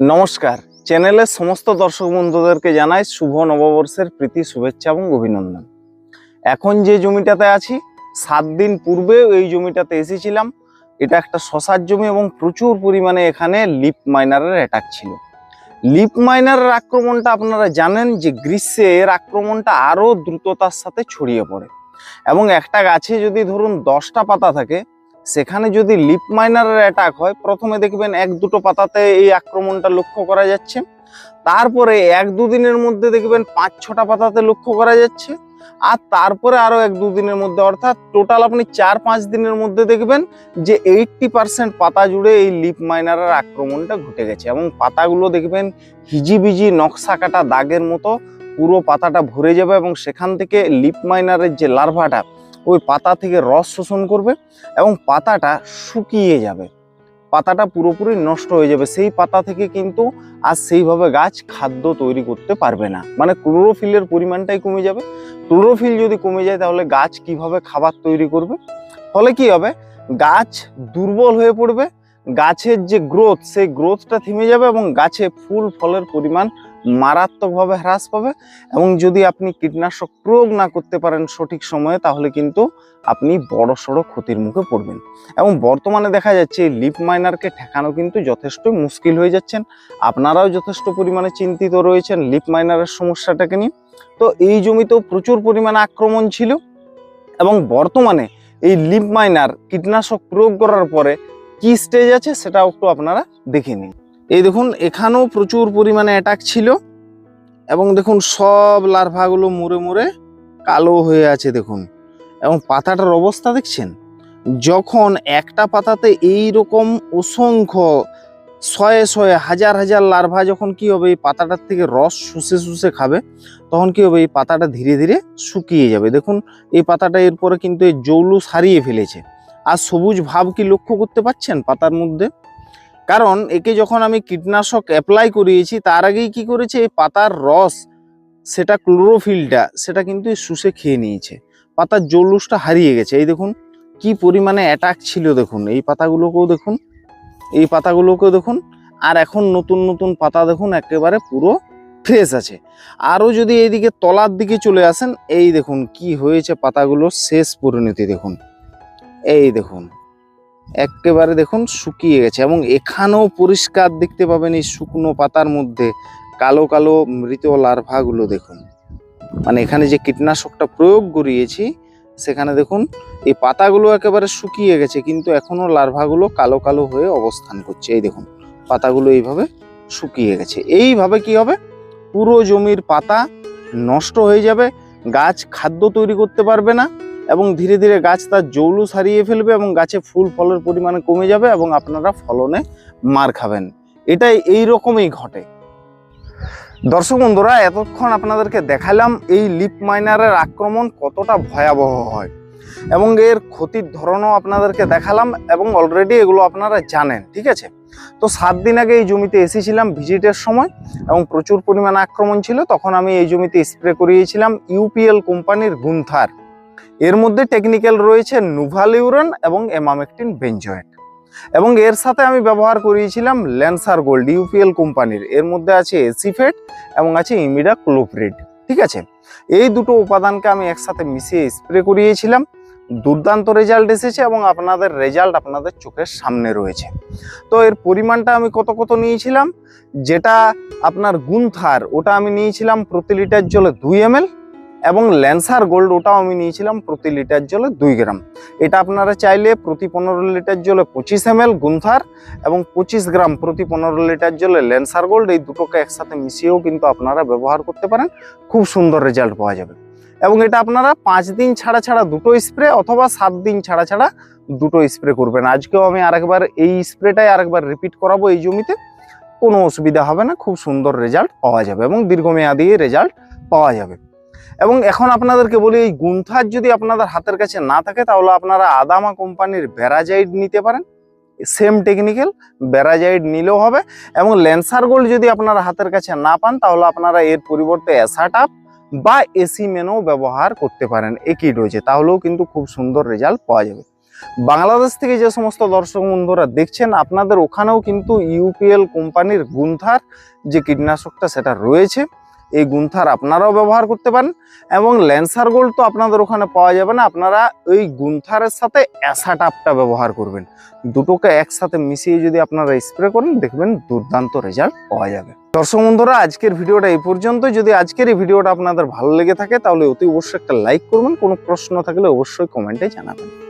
নমস্কার। চ্যানেলের সমস্ত দর্শক বন্ধুদেরকে জানাই শুভ নববর্ষের প্রীতি, শুভেচ্ছা এবং অভিনন্দন। এখন যে জমিটাতে আছি, সাত দিন পূর্বে এই জমিটাতে এসেছিলাম। এটা একটা শশার জমি এবং প্রচুর পরিমাণে এখানে লিপ মাইনারের অ্যাটাক ছিল। লিপ মাইনারের আক্রমণটা আপনারা জানেন যে গ্রীষ্মে এর আক্রমণটা আরও দ্রুততার সাথে ছড়িয়ে পড়ে। এবং একটা গাছে যদি ধরুন দশটা পাতা থাকে সেখানে যদি লিপ মাইনারের অ্যাটাক হয়, প্রথমে দেখবেন এক দুটো পাতাতে এই আক্রমণটা লক্ষ্য করা যাচ্ছে। তারপরে এক দুদিনের মধ্যে দেখবেন পাঁচ ছটা পাতাতে লক্ষ্য করা যাচ্ছে। আর তারপরে আরও এক দুদিনের মধ্যে, অর্থাৎ টোটাল আপনি চার পাঁচ দিনের মধ্যে দেখবেন যে এইটটি পার্সেন্ট পাতা জুড়ে এই লিপ মাইনারের আক্রমণটা ঘটে গেছে। এবং পাতাগুলো দেখবেন হিজিবিজি নকশা কাটা দাগের মতো পুরো পাতাটা ভরে যাবে এবং সেখান থেকে লিপ মাইনারের যে লার্ভাটা ওই পাতা থেকে রস শোষণ করবে এবং পাতাটা শুকিয়ে যাবে। পাতাটা পুরোপুরি নষ্ট হয়ে যাবে। সেই পাতা থেকে কিন্তু আর সেইভাবে গাছ খাদ্য তৈরি করতে পারবে না। মানে ক্লোরোফিলের পরিমাণটাই কমে যাবে। ক্লোরোফিল যদি কমে যায় তাহলে গাছ কীভাবে খাবার তৈরি করবে? ফলে কি হবে? গাছ দুর্বল হয়ে পড়বে। গাছের যে গ্রোথ সেই গ্রোথটা থেমে যাবে এবং গাছে ফুল, ফলের পরিমাণ মারাত্মকভাবে হ্রাস পাবে এবং যদি আপনি কীটনাশক প্রয়োগ না করতে পারেন সঠিক সময়ে, তাহলে কিন্তু আপনি বড় সড়ো ক্ষতির মুখে পড়বেন। এবং বর্তমানে দেখা যাচ্ছে, লিপ মাইনারকে ঠেকানো কিন্তু যথেষ্ট মুশকিল হয়ে যাচ্ছেন। আপনারাও যথেষ্ট পরিমাণে চিন্তিত রয়েছেন লিপ মাইনারের সমস্যাটাকে নিয়ে। তো এই জমিতেও প্রচুর পরিমাণে আক্রমণ ছিল এবং বর্তমানে এই লিপ মাইনার কীটনাশক প্রয়োগ করার পরে কি স্টেজ আছে, সেটাও একটু আপনারা দেখে নিন। এই দেখুন, এখানেও প্রচুর পরিমাণে অ্যাটাক ছিল এবং দেখুন, সব লার্ভাগুলো মুড়ে মুড়ে কালো হয়ে আছে দেখুন। এবং পাতাটার অবস্থা দেখছেন? যখন একটা পাতাতে এই রকম অসংখ্য শয়ে শয়ে হাজার হাজার লার্ভা যখন কি হবে, এই পাতাটার থেকে রস শুষে শুষে খাবে, তখন কি হবে, এই পাতাটা ধীরে ধীরে শুকিয়ে যাবে। দেখুন, এই পাতাটা এরপরে কিন্তু এই জৌলুস হারিয়ে ফেলেছে। আর সবুজ ভাব কি লক্ষ্য করতে পাচ্ছেন পাতার মধ্যে? কারণ একে যখন আমি কীটনাশক অ্যাপ্লাই করিয়েছি, তার আগেই কি করেছে? এই পাতার রস, সেটা ক্লোরোফিলটা সেটা কিন্তু শুষে খেয়ে নিয়েছে। পাতার জৌলুসটা হারিয়ে গেছে। এই দেখুন, কি পরিমাণে অ্যাটাক ছিল দেখুন। এই পাতাগুলোকেও দেখুন, এই পাতাগুলোকেও দেখুন। আর এখন নতুন নতুন পাতা দেখুন, একেবারে পুরো ফ্রেশ আছে। আরও যদি এইদিকে তলার দিকে চলে আসেন, এই দেখুন কি হয়েছে পাতাগুলোর শেষ পরিণতি দেখুন। এই দেখুন। একেবারে দেখুন শুকিয়ে গেছে এবং এখানেও পরিষ্কার দেখতে পাবেন এই শুকনো পাতার মধ্যে কালো কালো মৃত লার্ভাগুলো দেখুন। মানে এখানে যে কীটনাশকটা প্রয়োগ করিয়েছি, সেখানে দেখুন এই পাতাগুলো একেবারে শুকিয়ে গেছে, কিন্তু এখনও লার্ভাগুলো কালো কালো হয়ে অবস্থান করছে। এই দেখুন, পাতাগুলো এইভাবে শুকিয়ে গেছে। এইভাবে কি হবে? পুরো জমির পাতা নষ্ট হয়ে যাবে, গাছ খাদ্য তৈরি করতে পারবে না এবং ধীরে ধীরে গাছ তার জৌলুস হারিয়ে ফেলবে এবং গাছে ফুল ফলের পরিমাণ কমে যাবে এবং আপনারা ফলনে মার খাবেন। এটাই এই রকমই ঘটে। দর্শক বন্ধুরা, এতক্ষণ আপনাদেরকে দেখালাম এই লিপ মাইনারের আক্রমণ কতটা ভয়াবহ হয় এবং এর ক্ষতির ধরনও আপনাদেরকে দেখালাম এবং অলরেডি এগুলো আপনারা জানেন, ঠিক আছে? তো সাত দিন আগে এই জমিতে এসেছিলাম ভিজিটের সময় এবং প্রচুর পরিমাণে আক্রমণ ছিল। তখন আমি এই জমিতে স্প্রে করিয়েছিলাম ইউপিএল কোম্পানির গুন্থার। এর মধ্যে টেকনিক্যাল রয়েছে নুভালিউরন এবং এমামেকটিন বেঞ্জয়েট এবং এর সাথে আমি ব্যবহার করিয়েছিলাম ল্যান্সার গোল্ড ইউপিএল কোম্পানির। এর মধ্যে আছে এসিফেট এবং আছে ইমিডা ক্লোপ্রিড ঠিক আছে? এই দুটো উপাদানকে আমি একসাথে মিশিয়ে স্প্রে করিয়েছিলাম। দুর্দান্ত রেজাল্ট এসেছে এবং আপনাদের রেজাল্ট আপনাদের চোখের সামনে রয়েছে। তো এর পরিমাণটা আমি কত কত নিয়েছিলাম? যেটা আপনার গুন্থার ওটা আমি নিয়েছিলাম প্রতি লিটার জলে দুই এম এবং ল্যান্সার গোল্ড ওটাও আমি নিয়েছিলাম প্রতি লিটার জলে দুই গ্রাম। এটা আপনারা চাইলে প্রতি পনেরো লিটার জলে পঁচিশ এম এল গুন্থার এবং পঁচিশ গ্রাম প্রতি পনেরো লিটার জলে ল্যান্সার গোল্ড এই দুটোকে একসাথে মিশিয়েও কিন্তু আপনারা ব্যবহার করতে পারেন। খুব সুন্দর রেজাল্ট পাওয়া যাবে। এবং এটা আপনারা পাঁচ দিন ছাড়া ছাড়া দুটো স্প্রে অথবা সাত দিন ছাড়া ছাড়া দুটো স্প্রে করবেন। আজকেও আমি আরেকবার এই স্প্রেটাই আরেকবার রিপিট করাবো এই জমিতে। কোনো অসুবিধা হবে না, খুব সুন্দর রেজাল্ট পাওয়া যাবে এবং দীর্ঘমেয়াদী রেজাল্ট পাওয়া যাবে। এবং এখন আপনাদেরকে বলি, এই গুন্থার যদি আপনাদের হাতের কাছে না থাকে, তাহলে আপনারা আদামা কোম্পানির ব্যারাজাইড নিতে পারেন। সেম টেকনিক্যাল ব্যারাজাইড নিলেও হবে এবং ল্যান্সার গোল্ড যদি আপনারা হাতের কাছে না পান, তাহলে আপনারা এর পরিবর্তে অ্যাসাটাপ বা এসি মেনও ব্যবহার করতে পারেন। একই ডোজে তাহলেও কিন্তু খুব সুন্দর রেজাল্ট পাওয়া যাবে। বাংলাদেশ থেকে যে সমস্ত দর্শক বন্ধুরা দেখছেন, আপনাদের ওখানেও কিন্তু ইউপিএল কোম্পানির গুন্থার যে কীটনাশকটা, সেটা রয়েছে। এই গুন্থার আপনারাও ব্যবহার করতে পারেন এবং ল্যান্সার গোল্ড তো আপনাদের ওখানে পাওয়া যাবে না, আপনারা ওই গুন্থারের সাথে অ্যাসাটাপটা ব্যবহার করবেন। দুটোকে একসাথে মিশিয়ে যদি আপনারা স্প্রে করেন, দেখবেন দুর্দান্ত রেজাল্ট পাওয়া যাবে। দর্শক বন্ধুরা, আজকের ভিডিওটা এই পর্যন্ত। যদি আজকের এই ভিডিওটা আপনাদের ভালো লেগে থাকে, তাহলে অতি অবশ্যই একটা লাইক করবেন। কোনো প্রশ্ন থাকলে অবশ্যই কমেন্টে জানাবেন।